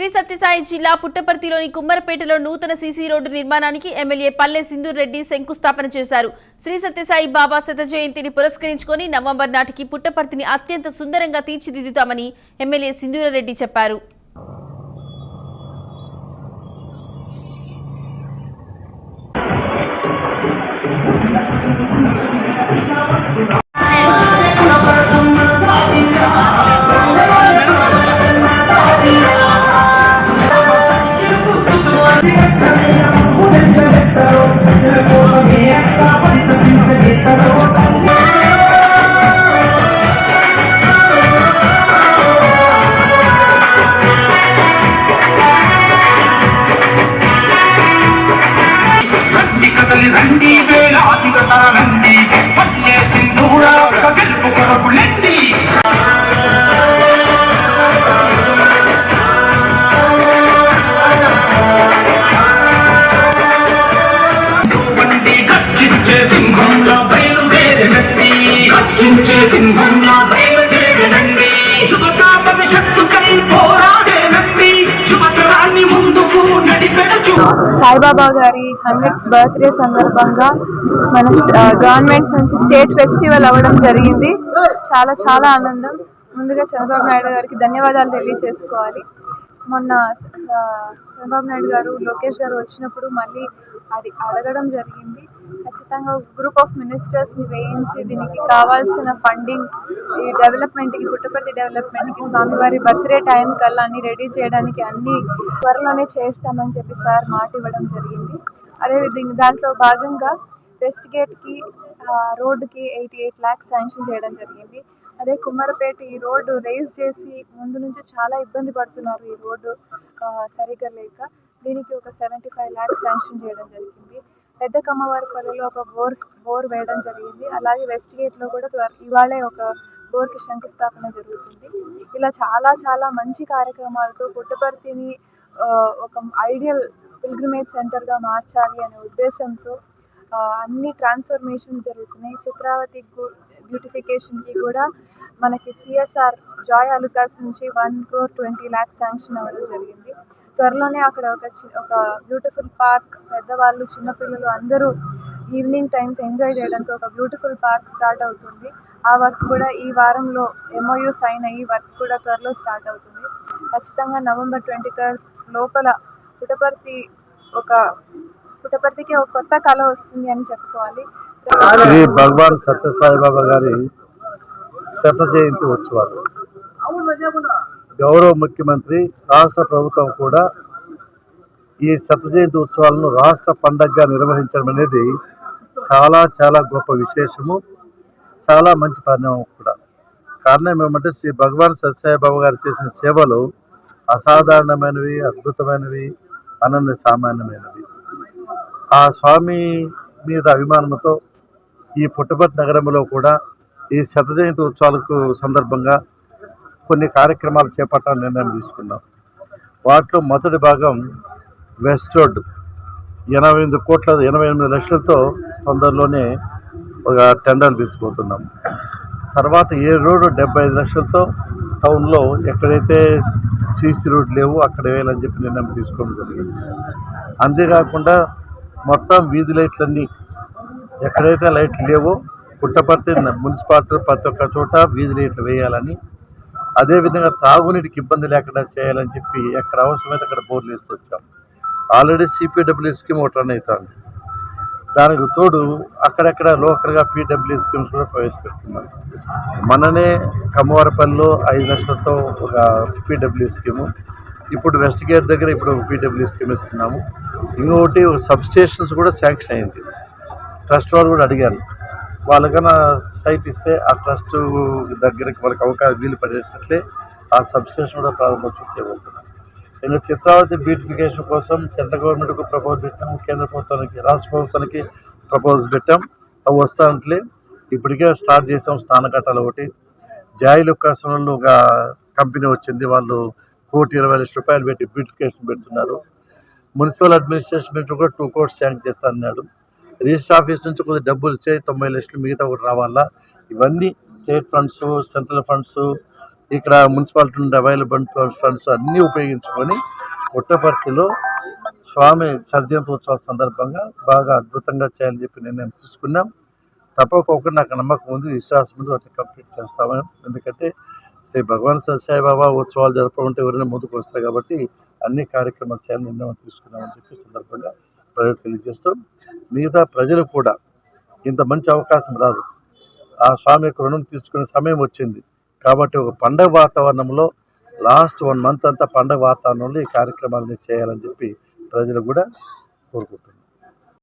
శ్రీ సత్యసాయి జిల్లా పుట్టపర్తిలోని కుమ్మరపేటలో నూతన CC road నిర్మాణానికి ఎమ్మెల్యే పల్లె సింధూర్ రెడ్డి శంకుస్థాపన చేశారు. శ్రీ సత్యసాయి బాబా శత జయంతిని పురస్కరించుకొని నవంబర్ నాటికి పుట్టపర్తిని అత్యంత సుందరంగా తీర్చిదిద్దుతామని ఎమ్మెల్యే సింధూరరెడ్డి చెప్పారు. సాయిబాబా గారి హండ్రెడ్ బర్త్డే సందర్భంగా మన గవర్నమెంట్ నుంచి స్టేట్ ఫెస్టివల్ అవ్వడం జరిగింది. చాలా చాలా ఆనందం. ముందుగా చంద్రబాబు నాయుడు గారికి ధన్యవాదాలు తెలియజేసుకోవాలి మొన్న చంద్రబాబు నాయుడు గారు లోకేష్ గారు వచ్చినప్పుడు మళ్ళీ అది అడగడం జరిగింది. ఖచ్చితంగా గ్రూప్ ఆఫ్ మినిస్టర్స్ని వేయించి దీనికి కావాల్సిన ఫండింగ్ ఈ డెవలప్మెంట్కి పుట్టపర్తి డెవలప్మెంట్కి స్వామివారి బర్త్డే టైం కల్లా అన్ని రెడీ చేయడానికి అన్ని త్వరలోనే చేస్తామని చెప్పి సార్ మాట ఇవ్వడం జరిగింది. అదేవిధంగా దాంట్లో భాగంగా వెస్ట్ గేట్కి రోడ్డుకి ఎయిటీ ఎయిట్ ల్యాక్స్ శాంక్షన్ చేయడం జరిగింది. అదే కుమ్మరపేట ఈ రోడ్డు రేజ్ చేసి ముందు నుంచి చాలా ఇబ్బంది పడుతున్నారు ఈ రోడ్డు సరిగ్గా లేక. దీనికి ఒక సెవెంటీ ఫైవ్ ల్యాక్స్ శాంక్షన్ చేయడం జరిగింది. పెద్ద కమ్మవారిపల్లిలో ఒక బోర్ బోర్ వేయడం జరిగింది. అలాగే వెస్ట్ గేట్లో కూడా త్వర ఇవాళే ఒక బోర్కి శంకుస్థాపన జరుగుతుంది. ఇలా చాలా చాలా మంచి కార్యక్రమాలతో పుట్టపర్తిని ఒక ఐడియల్ పిల్గ్రిమేజ్ సెంటర్గా మార్చాలి అనే ఉద్దేశంతో అన్ని ట్రాన్స్ఫర్మేషన్స్ జరుగుతున్నాయి. చిత్రావతి బ్యూటిఫికేషన్కి కూడా మనకి సిఎస్ఆర్ జాయ్ అలుకాస్ నుంచి one crore twenty lakhs sanction అవ్వడం జరిగింది. త్వరలోనే అక్కడ ఒక చి- ఒక బ్యూటిఫుల్ పార్క్ పెద్దవాళ్ళు చిన్నపిల్లలు అందరూ ఈవినింగ్ టైమ్స్ ఎంజాయ్ చేయడానికి ఒక బ్యూటిఫుల్ పార్క్ స్టార్ట్ అవుతుంది. ఆ వర్క్ కూడా ఈ వారంలో ఎంఓయూ సైన్ అయ్యి వర్క్ కూడా త్వరలో స్టార్ట్ అవుతుంది. ఖచ్చితంగా నవంబర్ ట్వంటీ థర్డ్ లోపల పుటపర్తి ఒక పుట్టపర్తికి ఒక కొత్త కళ వస్తుంది అని చెప్పుకోవాలి. శ్రీ భగవాన్ సత్యసాయి బాబా గారి శత జయంతి ఉత్సవాలు. గౌరవ ముఖ్యమంత్రి రాష్ట్ర ప్రభుత్వం కూడా ఈ శత జయంతి ఉత్సవాలను రాష్ట్ర పండగగా నిర్వహించడం అనేది చాలా చాలా గొప్ప విశేషము. చాలా మంచి పరిణామం కూడా. కారణం ఏమంటే శ్రీ భగవాన్ సత్యసాయి బాబా గారు చేసిన సేవలు అసాధారణమైనవి అద్భుతమైనవి అనన్య సామాన్యమైనవి ఆ స్వామి మీద అభిమానంతో ఈ పుట్టపర్తి నగరంలో కూడా ఈ శత జయంతి ఉత్సవాలకు సందర్భంగా కొన్ని కార్యక్రమాలు చేపట్టాలని నిర్ణయం తీసుకున్నాం. వాటిలో మొదటి భాగం వెస్ట్ రోడ్. ఎనభై ఎనిమిది కోట్ల ఎనభై ఎనిమిది లక్షలతో తొందరలోనే ఒక టెండర్ పిలుచుకోతున్నాం తర్వాత ఏ రోడ్డు డెబ్బై ఐదు లక్షలతో టౌన్లో ఎక్కడైతే సీసీ రోడ్ లేవు అక్కడ వేయాలని చెప్పి నిర్ణయం తీసుకోవడం జరిగింది. అంతేకాకుండా మొత్తం వీధి లైట్లన్నీ ఎక్కడైతే లైట్లు లేవో పుట్టపర్తి మున్సిపాలిటీ ప్రతి ఒక్క చోట వీధి లైట్లు వేయాలని అదేవిధంగా తాగునీటికి ఇబ్బంది లేకుండా చేయాలని చెప్పి ఎక్కడ అవసరమైతే అక్కడ బోర్లు వేస్తూ వచ్చాం. ఆల్రెడీ సిపిడబ్ల్యూ స్కీమ్ ఒకటి రన్ అవుతుంది దానికి తోడు అక్కడక్కడ లోకల్గా పీడబ్ల్యూ స్కీమ్స్ కూడా ప్రవేశపెడుతున్నారు మననే కమ్మవారపల్లిలో ఐదు లక్షలతో ఒక పీడబ్ల్యూ స్కీము ఇప్పుడు వెస్ట్ గేట్ దగ్గర ఇప్పుడు ఒక పీడబ్ల్యూ స్కీమ్ ఇస్తున్నాము ఇంకొకటి సబ్స్టేషన్స్ సబ్ స్టేషన్స్ కూడా శాంక్షన్ అయింది. ట్రస్ట్ వాళ్ళు కూడా అడిగాను వాళ్ళకన్నా సైట్ ఇస్తే ఆ ట్రస్ట్ దగ్గరికి వాళ్ళకి అవకాశం వీలు పడేటట్లే ఆ సబ్ స్టేషన్ కూడా ప్రారంభోత్సవం చేయబోతున్నాం. ఇంకా చిత్రావతి బ్యూటిఫికేషన్ కోసం సెంట్రల్ గవర్నమెంట్కు ప్రపోజ్ పెట్టాము. కేంద్ర ప్రభుత్వానికి రాష్ట్ర ప్రభుత్వానికి ప్రపోజ్ పెట్టాం. అవి వస్తానట్లే. ఇప్పటికే స్టార్ట్ చేసాం స్నానఘట్టాలు ఒకటి. జాయిలు లొకేషన్లో ఒక కంపెనీ వచ్చింది. వాళ్ళు కోటి ఇరవై లక్షల రూపాయలు పెట్టి బ్యూటిఫికేషన్ పెడుతున్నారు. మున్సిపల్ అడ్మినిస్ట్రేషన్ నుంచి కూడా టూ కోట్స్ శాంక్ చేస్తా అన్నాడు రిజిస్టర్ ఆఫీస్ నుంచి కొద్దిగా డబ్బులు ఇచ్చే తొంభై లక్షలు మిగతా ఒకటి రావాలా? ఇవన్నీ స్టేట్ ఫండ్స్ సెంట్రల్ ఫండ్స్ ఇక్కడ మున్సిపాలిటీ నుండి అవైలబుల్ ఫండ్స్ అన్నీ ఉపయోగించుకొని పుట్టపర్తిలో స్వామి సర్జంతోత్సవాల సందర్భంగా బాగా అద్భుతంగా చేయాలని చెప్పి నిర్ణయం తీసుకున్నాం. తప్పకోకుండా నాకు నమ్మకం ఉంది విశ్వాసం ఉంది వాటిని కంప్లీట్ చేస్తామని. ఎందుకంటే శ్రీ భగవాన్ సాయిబాబా ఉత్సవాలు జరపమంటే ఎవరైనా ముందుకు వస్తారు కాబట్టి అన్ని కార్యక్రమాలు చేయాలని నిర్ణయం తీసుకున్నామని చెప్పి సందర్భంగా ప్రజలు తెలియజేస్తాం మిగతా ప్రజలు కూడా ఇంత మంచి అవకాశం రాదు. ఆ స్వామి యొక్క రుణం తీసుకునే సమయం వచ్చింది. కాబట్టి ఒక పండగ వాతావరణంలో లాస్ట్ వన్ మంత్ అంతా పండగ వాతావరణంలో ఈ కార్యక్రమాలని చేయాలని చెప్పి ప్రజలు కూడా కోరుకుంటున్నారు.